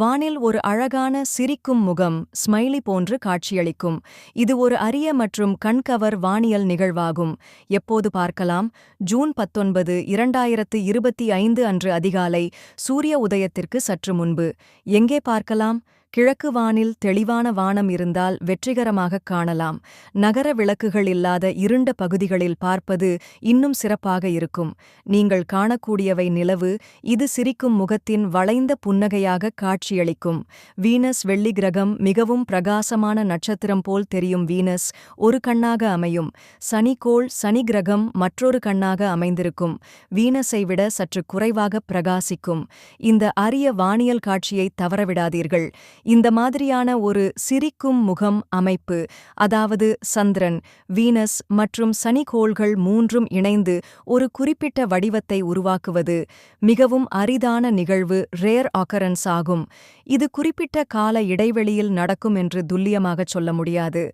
வானில் ஒரு அழகான சிரிக்கும் முகம் ஸ்மைலி போன்று காட்சியளிக்கும். இது ஒரு அரிய மற்றும் கண்கவர் வானியல் நிகழ்வாகும். எப்போது பார்க்கலாம்? ஜூன் பத்தொன்பது இரண்டாயிரத்து இருபத்தி ஐந்து அன்று அதிகாலை சூரிய உதயத்திற்கு சற்று முன்பு. எங்கே பார்க்கலாம்? கிழக்கு வானில் தெளிவான வானம் இருந்தால் வெற்றிகரமாகக் காணலாம். நகர விளக்குகள் இல்லாத இருண்ட பகுதிகளில் பார்ப்பது இன்னும் சிறப்பாக இருக்கும். நீங்கள் காணக்கூடியவை நிலவு இது சிரிக்கும் முகத்தின் வளைந்த புன்னகையாக காட்சியளிக்கும். வீனஸ் வெள்ளி கிரகம் மிகவும் பிரகாசமான நட்சத்திரம் போல் தெரியும் வீனஸ் ஒரு கண்ணாக அமையும். சனிக்கோள் சனி கிரகம் மற்றொரு கண்ணாக அமைந்திருக்கும். வீனஸை விட சற்று குறைவாக பிரகாசிக்கும். இந்த அரிய வானியல் காட்சியை தவறவிடாதீர்கள். இந்த மாதிரியான ஒரு சிரிக்கும் முகம் அமைப்பு அதாவது சந்திரன் வீனஸ் மற்றும் சனிகோள்கள் மூன்றும் இணைந்து ஒரு குறிப்பிட்ட வடிவத்தை உருவாக்குவது மிகவும் அரிதான நிகழ்வு ரேர் ஆக்கரன்ஸ் ஆகும். இது குறிப்பிட்ட கால இடைவெளியில் நடக்கும் என்று துல்லியமாகச் சொல்ல முடியாது.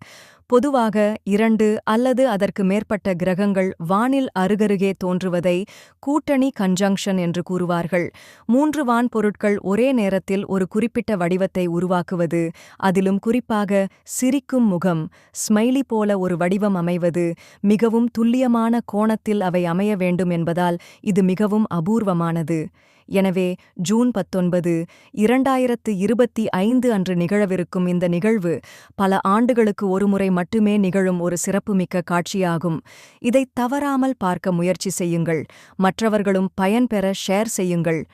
பொதுவாக இரண்டு அல்லது அதற்கு மேற்பட்ட கிரகங்கள் வானில் அருகருகே தோன்றுவதை கூட்டணி கன்ஜங்ஷன் என்று கூறுவார்கள். மூன்று வான் பொருட்கள் ஒரே நேரத்தில் ஒரு குறிப்பிட்ட வடிவத்தை உருவாக்குவது அதிலும் குறிப்பாக சிரிக்கும் முகம் ஸ்மைலி போல ஒரு வடிவம் அமைவது மிகவும் துல்லியமான கோணத்தில் அவை அமைய வேண்டும் என்பதால் இது மிகவும் அபூர்வமானது. எனவே ஜூன் பத்தொன்பது இரண்டாயிரத்து இருபத்தி ஐந்து அன்று நிகழவிருக்கும் இந்த நிகழ்வு பல ஆண்டுகளுக்கு ஒருமுறை மட்டுமே நிகழும் ஒரு சிறப்புமிக்க காட்சியாகும். இதைத் தவறாமல் பார்க்க முயற்சி செய்யுங்கள். மற்றவர்களும் பயன்பெற ஷேர் செய்யுங்கள்.